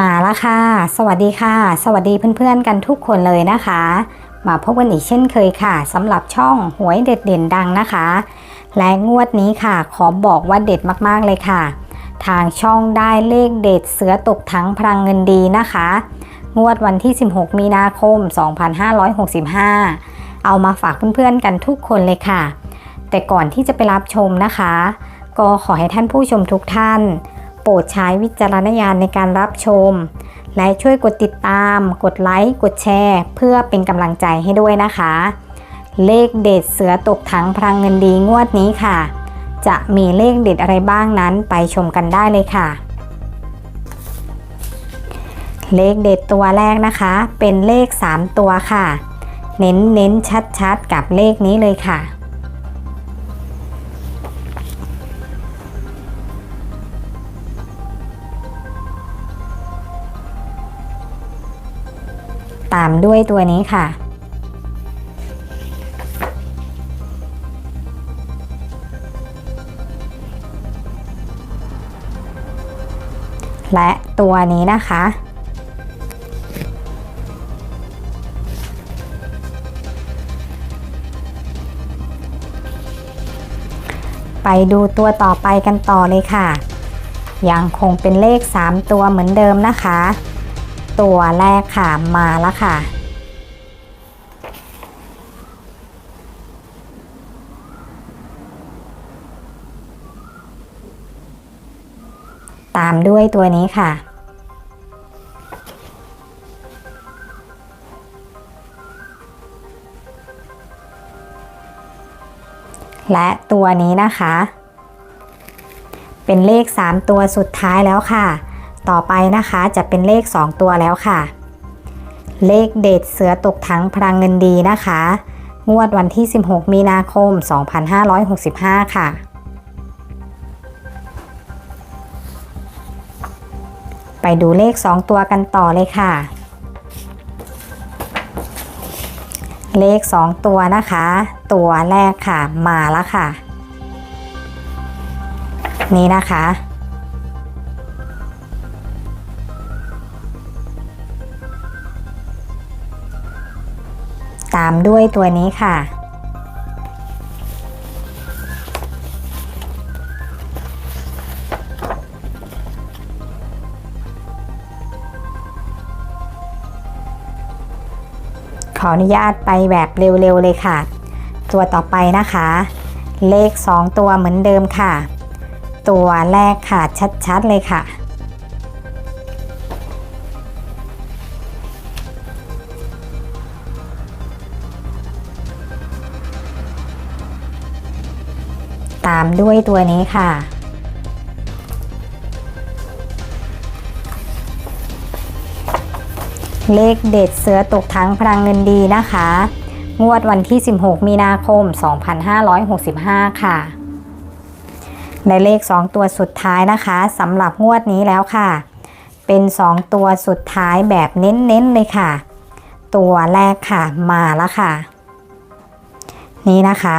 มาแล้วค่ะ สวัสดีค่ะ สวัสดีเพื่อนๆกันทุกคนเลยนะคะ มาพบกันอีกเช่นเคยค่ะสำหรับช่องหวยเด็ดเด่นดังนะคะ และงวดนี้ค่ะ ขอบอกว่าเด็ดมากๆเลยค่ะ ทางช่องได้เลขเด็ดเสือตกทั้งพลังเงินดีนะคะ งวดวันที่ 16 มีนาคม 2565 เอามาฝากเพื่อนๆกันทุกคนเลยค่ะ แต่ก่อนที่จะไปรับชมนะคะ ก็ขอให้ท่านผู้ชมทุกท่าน ปรดใช้วิจารณญาณในการรับชม และช่วยกดติดตาม กดไลค์ กดแชร์ เพื่อเป็นกำลังใจให้ด้วยนะคะ เลขเด็ดเสือตกถังพลังเงินดีงวดนี้ค่ะ จะมีเลขเด็ดอะไรบ้างนั้นไปชมกันได้เลยค่ะ เลขเด็ดตัวแรกนะคะ เป็นเลข 3 ตัวค่ะ เน้นเน้นชัดชัดๆกับเลขนี้เลยค่ะ ตามด้วยตัวนี้ค่ะ และตัวนี้นะคะไปดูตัวต่อไปกันต่อเลยค่ะ ยังคงเป็นเลข 3 ตัวเหมือนเดิมนะคะ ตัวแรกค่ะมาแล้วค่ะ ตามด้วยตัวนี้ค่ะ และตัวนี้นะคะ เป็นเลข 3 ตัวสุดท้ายแล้วค่ะ ต่อไปนะคะจะเป็นเลข 2 ตัวแล้วค่ะ เลขเด็ดเสือตกถังพลังเงินดีนะคะ งวดวันที่ 16 มีนาคม 2565 ค่ะ ไปดูเลข 2 ตัวกันต่อเลยค่ะ เลข 2 ตัวนะคะ ตัวแรกค่ะมาแล้วค่ะ นี่นะคะ ตามด้วยตัวนี้ค่ะ ขออนุญาตไปแบบเร็วๆเลยค่ะ ตัวต่อไปนะคะ เลข 2 ตัวเหมือนเดิมค่ะ ตัวแรกค่ะชัดๆเลยค่ะามด้วยตัวนี้ค่ะ เลขเด็ดเสือตกทั้งพลังเงินดีนะคะ งวดวันที่ 16 มีนาคม 2565 ค่ะ ในเลข 2 ตัวสุดท้ายนะคะสำหรับงวดนี้แล้วค่ะ เป็น 2 ตัวสุดท้ายแบบเน้นๆเลยค่ะ ตัวแรกค่ะมาแล้วค่ะ นี่นะคะ